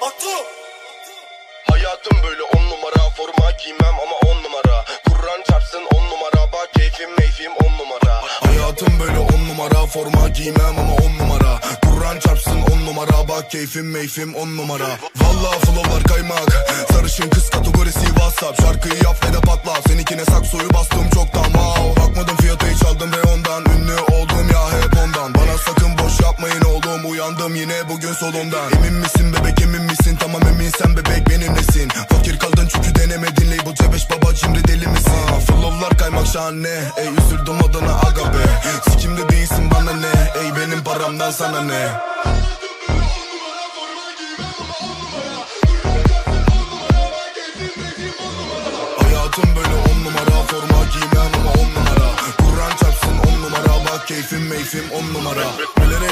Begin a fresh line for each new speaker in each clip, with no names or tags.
Batu.
Hayatım böyle on numara forma giymem ama on numara. Kur'an çarpsın on numara bak keyfim meyfim on numara. Hayatım böyle on numara forma giymem ama on numara. Kur'an çarpsın on numara bak keyfim meyfim on numara. Valla flowlar kaymak. Sarışın kız kategorisi whatsapp. Şarkıyı yap ve de patla. Seninkine saksoyu bastım Uyandım yine bugün solundan Emin misin bebek emin misin? Tamam emin sen bebek benimlesin Fakir kaldın çünkü denemedin Label C5 baba cimri deli misin? Ah, Flowlar kaymak şahane. Ey üzüldüm adına aga be. Sikimde değilsin bana ne? Ey benim paramdan sana ne? Hayatım böyle on numara Forma giymem ama on numara. Kur'an çarpsın on numara Bak keyfim meyfim on numara. Bilerek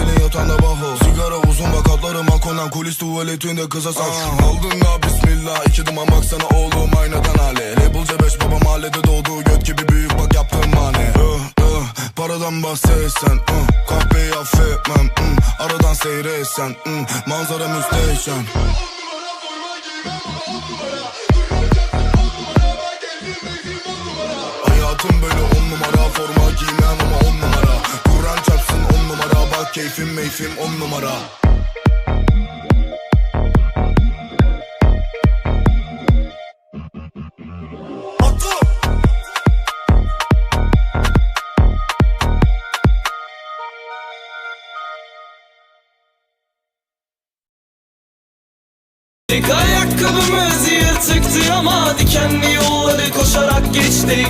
otelin yatağında baho Sigara uzun bak atlarıma konan Kulis tuvaletinde kıza sak Aldın la bismillah İki duman baksana oğlum aynadan hale. Label C5 baba mahallede doğdu Göt gibi büyük bak yaptığım mane uh, Paradan bahsetsen uh, Kahveyi affetmem uh, Aradan seyretsen uh, Manzara müsteşem Hayatım böyle on numara Forma giymem ama keyfim meyfim on numara.
Batu
Ayakkabımız yırtıktı ama dikenli yolları koşarak geçtik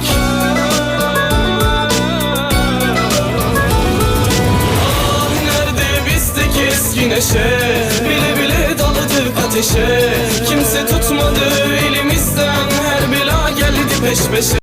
neşe Bile bile daladık ateşe. Kimse tutmadı elimizden her bela geldi peş peşe